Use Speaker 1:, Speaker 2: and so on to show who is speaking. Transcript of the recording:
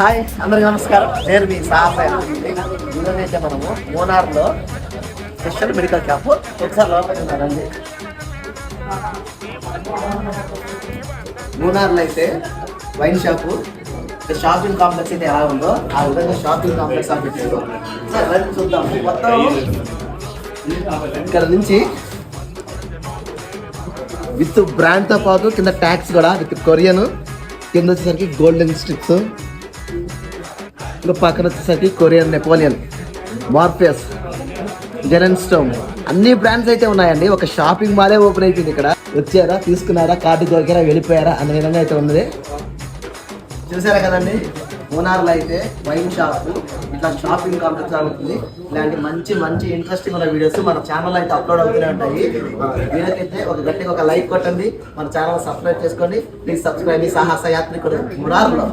Speaker 1: Hi అందరికి నమస్కారం. నేను మీ సాహస ఈరోజు మనము మనము మూనార్లో స్పెషల్ మెడికల్ క్యాంప్. ఒకసారి లోపలికి మూనార్లో అయితే వైన్ షాపు షాపింగ్ కాంప్లెక్స్ అయితే ఎలా ఉందో ఆ విధంగా షాపింగ్ కాంప్లెక్స్ అని పెట్టారు సార్ రండి చూద్దాం. మొత్తం ఇక్కడ నుంచి విత్ బ్రాండ్తో పాటు కింద ట్యాక్స్ కూడా విత్ కొరియన్. కింద వచ్చేసరికి గోల్డెన్ స్ట్రిప్స్. ఇంకా పక్కన వచ్చేసరికి Korean Napoleon Morpheus Xenon stone అన్ని బ్రాండ్స్ అయితే ఉన్నాయండి. ఒక షాపింగ్ మాలే ఓపెన్ అయిపోయింది ఇక్కడ. వచ్చారా? తీసుకున్నారా? కార్డు దొరికారా? వెళ్ళిపోయారా? అన్న విధంగా అయితే ఉంది చూసారా కదండి? మూనార్లో అయితే వైన్ షాప్ ఇట్లా షాపింగ్ కాంప్లెక్స్ అవుతుంది ఇలాంటి మంచి మంచి ఇంట్రెస్టింగ్ ఉన్న వీడియోస్ మన ఛానల్ అయితే అప్లోడ్ అవుతూనే ఉంటాయి. వీడియోకైతే ఒక గట్టిగా ఒక లైక్ కొట్టండి. మన ఛానల్ సబ్స్క్రైబ్ చేసుకోండి. ప్లీజ్ సబ్స్క్రైబ్ సాహస యాత్రికుడు మురార్లో